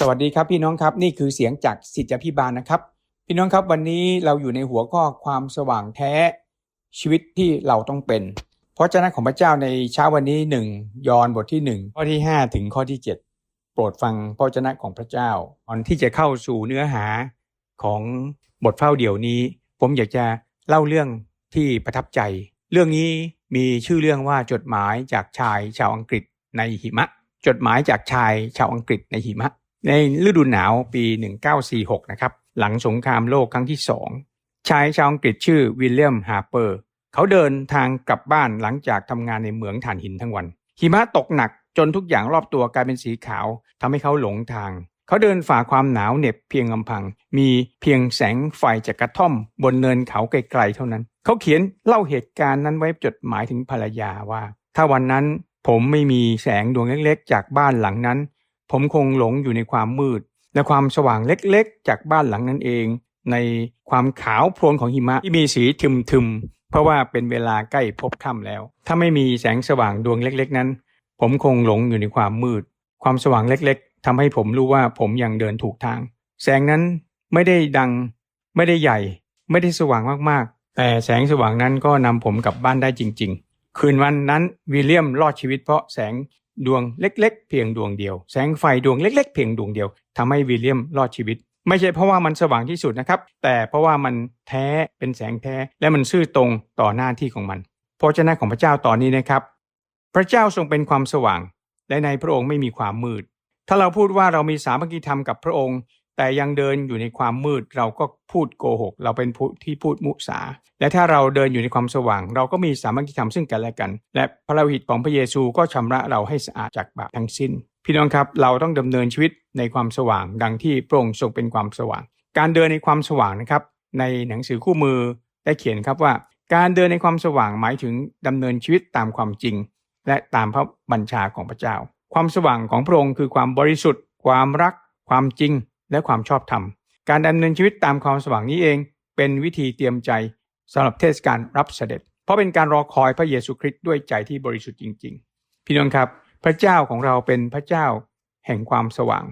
สวัสดีครับพี่น้องครับนี่คือเสียงจากสิทธิพิบาลนะครับ พี่น้องครับวันนี้เราอยู่ในหัวข้อความสว่างแท้ชีวิตที่เราต้องเป็น เพราะเจ้าของพระเจ้าในเช้าวันนี้หนึ่งยอห์นบทที่หนึ่งข้อที่ห้าถึงข้อที่เจ็ดโปรดฟังพระเจ้าของพระเจ้าก่อนที่จะเข้าสู่เนื้อหาของบทเฝ้าเดี่ยวนี้ ผมอยากจะเล่าเรื่องที่ประทับใจ เรื่องนี้มีชื่อเรื่องว่าจดหมายจากชายชาวอังกฤษในหิมะ จดหมายจากชายชาวอังกฤษในหิมะ ในฤดูหนาวปี 1946 นะครับ หลังสงครามโลกครั้งที่สองชายชาวอังกฤษชื่อวิลเลียมฮาร์เปอร์ เขาเดินทางกลับบ้านหลังจากทำงานในเหมืองถ่านหินทั้งวัน หิมะตกหนักจนทุกอย่างรอบตัวกลายเป็นสีขาวทำให้เขาหลงทาง เขาเดินฝ่าความหนาวเหน็บเพียงลำพัง มีเพียงแสงไฟจากกระท่อม บนเนินเขาไกลๆเท่านั้น เขาเขียนเล่าเหตุการณ์นั้นไว้จดหมายถึงภรรยาว่า ถ้าวันนั้นผมไม่มีแสงดวงเล็กๆ จากบ้านหลังนั้น ผมคงหลงอยู่ในความมืด และความสว่างเล็กๆ จากบ้านหลังนั้นเอง ในความขาวโพลนของหิมะที่มีสีทึมๆ เพราะว่าเป็นเวลาใกล้พบค่ำแล้ว ถ้าไม่มีแสงสว่างดวงเล็กๆ นั้น ผมคงหลงอยู่ในความมืด ความสว่างเล็กๆทำให้ผมรู้ว่าผมยังเดินถูกทาง แสงนั้นไม่ได้ดัง ไม่ได้ใหญ่ ไม่ได้สว่างมากๆ แต่แสงสว่างนั้นก็นำผมกลับบ้านได้จริง ๆ คืนวันนั้นวิลเลียมรอดชีวิตเพราะแสง ดวงเล็กๆ เพียงดวงเดียว แสงไฟดวงเล็ก ๆ เพียงดวงเดียวทำให้วิลเลียมรอดชีวิต ไม่ใช่เพราะว่ามันสว่างที่สุดนะครับ แต่เพราะว่ามันแท้เป็นแสงแท้ และมันซื่อตรงต่อหน้าที่ของมันพระเจ้าของพระเจ้าตอนนี้นะครับ พระเจ้าทรงเป็นความสว่าง และในพระองค์ไม่มีความมืด ถ้าเราพูดว่าเรามีสามัคคีธรรมกับพระองค์ แต่ยังเดินอยู่ในความมืดเราก็พูดโกหก เราเป็นผู้ที่พูดมุสา และถ้าเราเดินอยู่ในความสว่าง เราก็มีสามัคคีธรรมซึ่งกันและกัน และพระโลหิตของพระเยซูก็ชำระเราให้สะอาดจากบาปทั้งสิ้น พี่น้องครับเราต้องดำเนินชีวิตในความสว่าง ดังที่พระองค์ทรงเป็นความสว่าง การเดินในความสว่างนะครับ ในหนังสือคู่มือได้เขียนครับว่า การเดินในความสว่างหมายถึงดำเนินชีวิตตามความจริง และตามพระบัญชาของพระเจ้า ความสว่างของพระองค์คือความบริสุทธิ์ ความรัก ความจริง และความชอบธรรม การดำเนินชีวิตตามความสว่างนี้เอง เป็นวิธีเตรียมใจสำหรับเทศกาลรับเสด็จ เพราะเป็นการรอคอยพระเยซูคริสต์ด้วยใจที่บริสุทธิ์จริง ๆ พี่น้องครับ พระเจ้าของเราเป็นพระเจ้าแห่งความสว่าง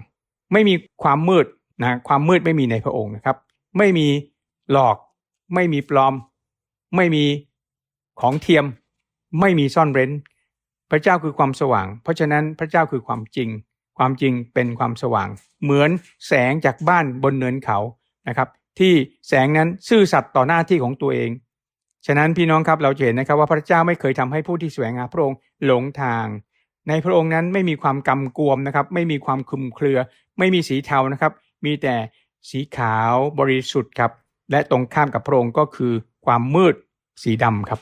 ไม่มีความมืดนะความมืดไม่มีในพระองค์นะครับ ไม่มีหลอก ไม่มีปลอม ไม่มีของเทียม ไม่มีซ่อนเร้น พระเจ้าคือความสว่าง เพราะฉะนั้นพระเจ้าคือความจริง ความจริงเป็นความสว่าง เหมือนแสงจากบ้านบนเนินเขานะครับ ที่แสงนั้นซื่อสัตย์ต่อหน้าที่ของตัวเอง ฉะนั้นพี่น้องครับเราเห็นนะครับว่าพระเจ้าไม่เคยทำให้ผู้ที่แสวงหาพระองค์หลงทาง ในพระองค์นั้นไม่มีความกำกวมนะครับ ไม่มีความคลุมเครือ ไม่มีสีเทานะครับ มีแต่สีขาวบริสุทธิ์ครับ และตรงข้ามกับพระองค์ก็คือความมืดสีดำครับ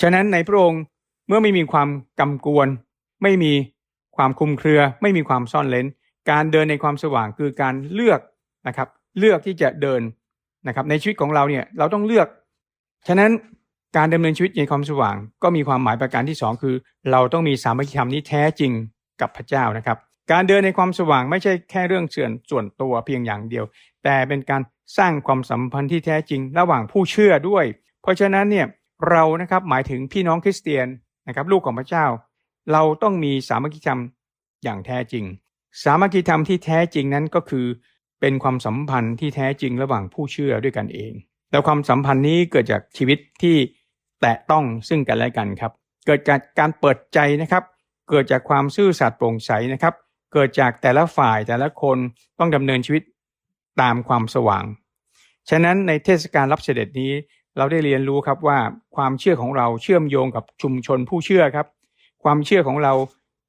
ฉะนั้นในพระองค์เมื่อไม่มีความกำกวมไม่มี ความคุมเครือไม่มีความซ่อนเลนการเดินในความสว่างคือการเลือกนะครับ เลือกที่จะเดินนะครับ ในชีวิตของเราเนี่ยเราต้องเลือก ฉะนั้นการดำเนินชีวิตในความสว่าง ก็มีความหมายประการที่ 2 คือ เราต้องมีสามัคคีธรรมนี้แท้จริงกับพระเจ้านะครับ การเดินในความสว่างไม่ใช่แค่เรื่องเสื่อนส่วนตัวเพียงอย่างเดียว แต่เป็นการสร้างความสัมพันธ์ที่แท้จริง ระหว่างผู้เชื่อด้วย เพราะฉะนั้นเนี่ยเรานะครับหมายถึงพี่น้องคริสเตียนนะครับ ลูกของพระเจ้า เราต้องมีสามัคคีธรรมอย่างแท้จริง สามัคคีธรรมที่แท้จริงนั้นก็คือ เป็นความสัมพันธ์ที่แท้จริงระหว่างผู้เชื่อด้วยกันเอง แล้วความสัมพันธ์นี้เกิดจากชีวิตที่แตะต้องซึ่งกันและกันครับ เกิดจากการเปิดใจนะครับ เกิดจากความซื่อสัตย์โปร่งใสนะครับ เกิดจากแต่ละฝ่ายแต่ละคนต้องดำเนินชีวิตตามความสว่าง ฉะนั้นในเทศกาลรับเสด็จนี้เราได้เรียนรู้ครับว่าความเชื่อของเราเชื่อมโยงกับชุมชนผู้เชื่อครับ ความเชื่อของเรา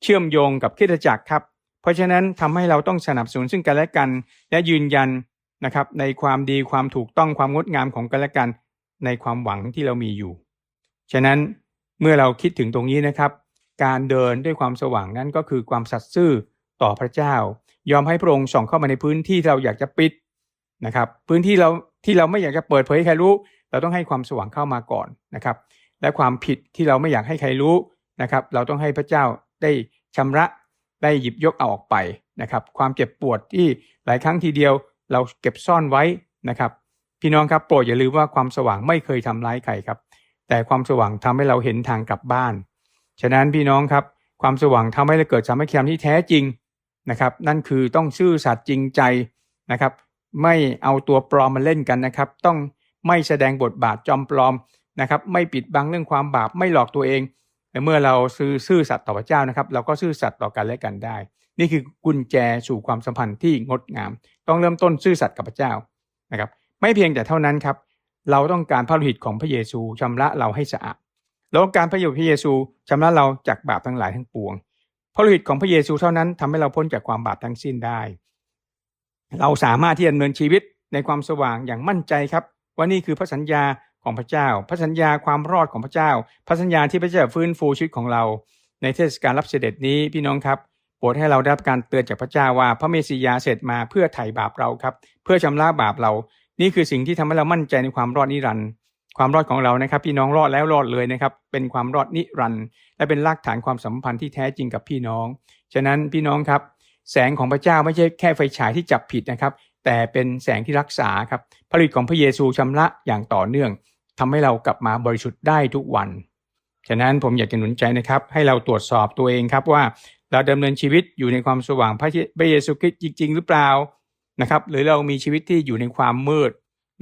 เชื่อมโยงกับคริสตจักรครับ เพราะฉะนั้นทำให้เราต้องสนับสนุนซึ่งกันและกัน และยืนยันนะครับในความดีความถูกต้องความงดงามของกันและกัน ในความหวังที่เรามีอยู่ ฉะนั้นเมื่อเราคิดถึงตรงนี้นะครับ การเดินด้วยความสว่างนั้นก็คือความสัตย์ซื่อต่อพระเจ้า ยอมให้พระองค์ส่องเข้ามาในพื้นที่เราอยากจะปิดนะครับ พื้นที่เราที่เราไม่อยากจะเปิดเผยให้ใครรู้ เราต้องให้ความสว่างเข้ามาก่อนนะครับ และความผิดที่เราไม่อยากให้ใครรู้ นะครับ เราต้องให้พระเจ้าได้ชำระได้หยิบยกเอาออกไปนะครับ ความเจ็บปวดที่หลายครั้งทีเดียวเราเก็บซ่อนไว้นะครับ พี่น้องครับโปรดอย่าลืมว่าความสว่างไม่เคยทำร้ายใครครับ แต่ความสว่างทำให้เราเห็นทางกลับบ้าน ฉะนั้นพี่น้องครับความสว่างทำให้เราเกิดสามัคคีธรรมที่แท้จริงนะครับ นั่นคือต้องซื่อสัตย์จริงใจนะครับ ไม่เอาตัวปลอมมาเล่นกันนะครับ ต้องไม่แสดงบทบาทจอมปลอมนะครับ ไม่ปิดบังเรื่องความบาปไม่หลอกตัวเอง แต่เมื่อเราซื่อซื่อสัตย์ต่อพระเจ้านะครับ เราก็ซื่อสัตย์ต่อกันและกันได้ นี่คือกุญแจสู่ความสัมพันธ์ที่งดงาม ต้องเริ่มต้นซื่อสัตย์กับพระเจ้านะครับ ไม่เพียงแต่เท่านั้นครับ เราต้องการพระโลหิตของพระเยซูชำระเราให้สะอาดเราต้องการพระโลหิตพระเยซูชำระเราจากบาปทั้งหลายทั้งปวง พระโลหิตของพระเยซูเท่านั้นทำให้เราพ้นจากความบาปทั้งสิ้นได้ เราสามารถที่จะดำเนินชีวิตในความสว่างอย่างมั่นใจครับ ว่านี่คือพระสัญญา ของพระเจ้า พระสัญญาความรอดของพระเจ้า พระสัญญาที่พระเจ้าฟื้นฟูชีวิตของเรา ในเทศกาลรับเสด็จนี้พี่น้องครับโปรดให้เราได้รับการเตือนจากพระเจ้าว่าพระเมสสิยาเสร็จมาเพื่อไถ่บาปเราครับ เพื่อชำระบาปเรา นี่คือสิ่งที่ทำให้เรามั่นใจในความรอดนิรันดร์ความรอดของเรานะครับ พี่น้องรอดแล้วรอดเลยนะครับ เป็นความรอดนิรันดร์และเป็นรากฐานความสัมพันธ์ที่แท้จริงกับพี่น้อง ฉะนั้นพี่น้องครับ แสงของพระเจ้าไม่ใช่แค่ไฟฉายที่จับผิดนะครับ แต่เป็นแสงที่รักษาครับผลิตของพระเยซูชำระอย่างต่อเนื่อง ทำให้เรากลับมาบริสุทธิ์ได้ทุกวัน ฉะนั้นผมอยากจะหนุนใจนะครับ ให้เราตรวจสอบตัวเองครับว่าเราดำเนินชีวิตอยู่ในความสว่างพระเยซูคริสต์จริง ๆ หรือเปล่านะครับ หรือเรามีชีวิตที่อยู่ในความมืด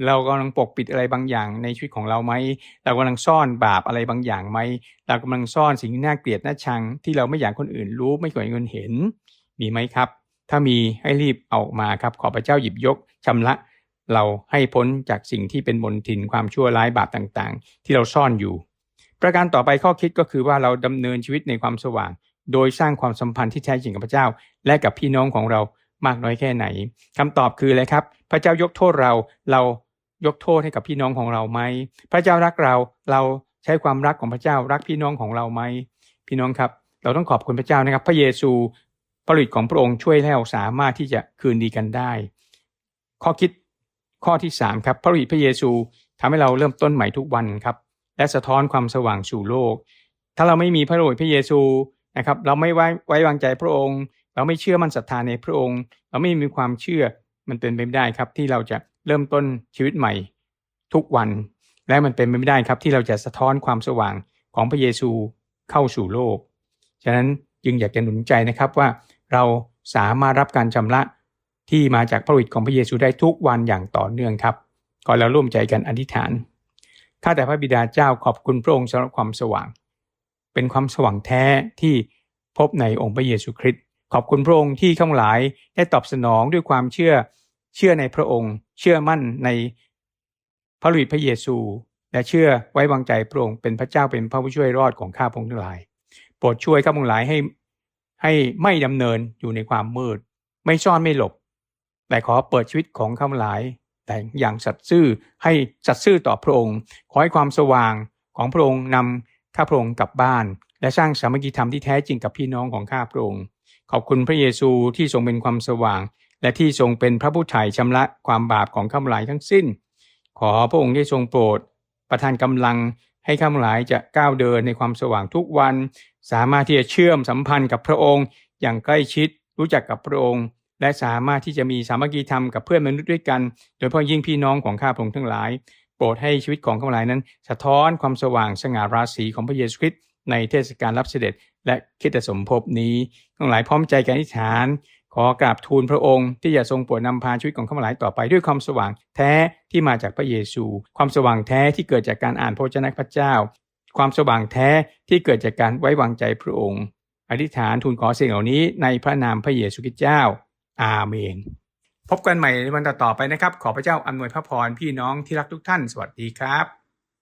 เรากำลังปกปิดอะไรบางอย่างในชีวิตของเราไหมเรากำลังซ่อนบาปอะไรบางอย่างไหมเรากำลังซ่อนสิ่งที่น่าเกลียดน่าชัง ที่เราไม่อยากคนอื่นรู้ไม่อยากคนเห็นมีไหมครับ ถ้ามีให้รีบเอาออกมาครับ ขอพระเจ้าหยิบยกชำระ เราให้พ้นจากสิ่งที่เป็นมนทินความชั่วร้ายบาปต่างๆ ที่เราซ่อนอยู่ ประการต่อไปข้อคิดก็คือว่าเราดำเนินชีวิตในความสว่าง โดยสร้างความสัมพันธ์ที่แท้จริงกับพระเจ้า และกับพี่น้องของเรามากน้อยแค่ไหนคำตอบคืออะไรครับ พระเจ้ายกโทษเราเรายกโทษให้กับพี่น้องของเราไหม พระเจ้ารักเราเราใช้ความรักของพระเจ้ารักพี่น้องของเราไหม พี่น้องครับ เราต้องขอบคุณพระเจ้านะครับ พระเยซูผลิตของพระองค์ช่วยให้เราสามารถที่จะคืนดีกันได้ ข้อคิด ข้อที่ 3 ครับพระฤทธิ์พระเยซูทำให้เราเริ่มต้นใหม่ทุกวันครับ และสะท้อนความสว่างสู่โลก ถ้าเราไม่มีพระฤทธิ์พระเยซูนะครับ เราไม่ไว้ไว้วางใจพระองค์ เราไม่เชื่อมั่นศรัทธาในพระองค์ เราไม่มีความเชื่อมันเป็นไปไม่ได้ครับ ที่เราจะเริ่มต้นชีวิตใหม่ทุกวัน และมันเป็นไปไม่ได้ครับ ที่เราจะสะท้อนความสว่างของพระเยซูเข้าสู่โลก ฉะนั้นจึงอยากจะหนุนใจนะครับว่าเราสามารถรับการชำระ ที่มาจากพระฤทธิ์ของพระเยซูได้ทุกวันอย่างต่อเนื่องครับขอเราร่วมใจกันอธิษฐานข้าแต่พระบิดาเจ้าขอบคุณพระองค์สำหรับความสว่าง เป็นความสว่างแท้ที่พบในองค์พระเยซูคริสต์ขอบคุณพระองค์ที่ข้างหลายได้ตอบสนองด้วยความเชื่อเชื่อในพระองค์ เชื่อมั่นในพระฤทธิ์พระเยซู และเชื่อไว้วางใจพระองค์เป็นพระเจ้าเป็นพระผู้ช่วยรอดของข้าพงทั้งหลาย โปรดช่วยข้าพงหลายให้ให้ไม่ดำเนินอยู่ในความมืด ไม่ซ่อนไม่หลบ แต่ขอเปิดชีวิตของข้าหลาย แต่อย่างสัตย์ซื่อให้สัตย์ซื่อต่อพระองค์ ขอให้ความสว่างของพระองค์นำข้าพระองค์กลับบ้าน และสร้างสามัคคีธรรมที่แท้จริงกับพี่น้องของข้าพระองค์ ขอบคุณพระเยซูที่ทรงเป็นความสว่าง และที่ทรงเป็นพระผู้ไถ่ชำระความบาปของข้าหลายทั้งสิ้น ขอพระองค์ได้ทรงโปรด ประทานกำลังให้ข้าหลายจะก้าวเดินในความสว่างทุกวัน สามารถที่จะเชื่อมสัมพันธ์กับพระองค์ อย่างใกล้ชิดรู้จักกับพระองค์ และสามารถที่จะมีสามัคคีธรรมกับเพื่อนมนุษย์ด้วยกัน โดยเฉพาะยิ่งพี่น้องของข้าพระองค์ทั้งหลาย โปรดให้ชีวิตของข้าพหลายนั้น สะท้อนความสว่างสง่าราศีของพระเยซูคริสต์ในเทศกาลรับเสด็จ และคิดสมภพนี้ทั้งหลายพร้อมใจกันอธิษฐาน ขอกราบทูลพระองค์ ที่จะทรงโปรดนำพาชีวิตของข้าพหลายต่อไปด้วยความสว่างแท้ที่มาจากพระเยซู ความสว่างแท้ที่เกิดจากการอ่านพระวจนะพระเจ้า ความสว่างแท้ที่เกิดจากการไว้วางใจพระองค์ อธิษฐานทูลขอสิ่งเหล่านี้ในพระนามพระเยซูคริสต์เจ้า อาเมน พบกันใหม่ในวันต่อๆไปนะครับ ขอพระเจ้าอำนวยพระพรพี่น้องที่รักทุกท่าน สวัสดีครับ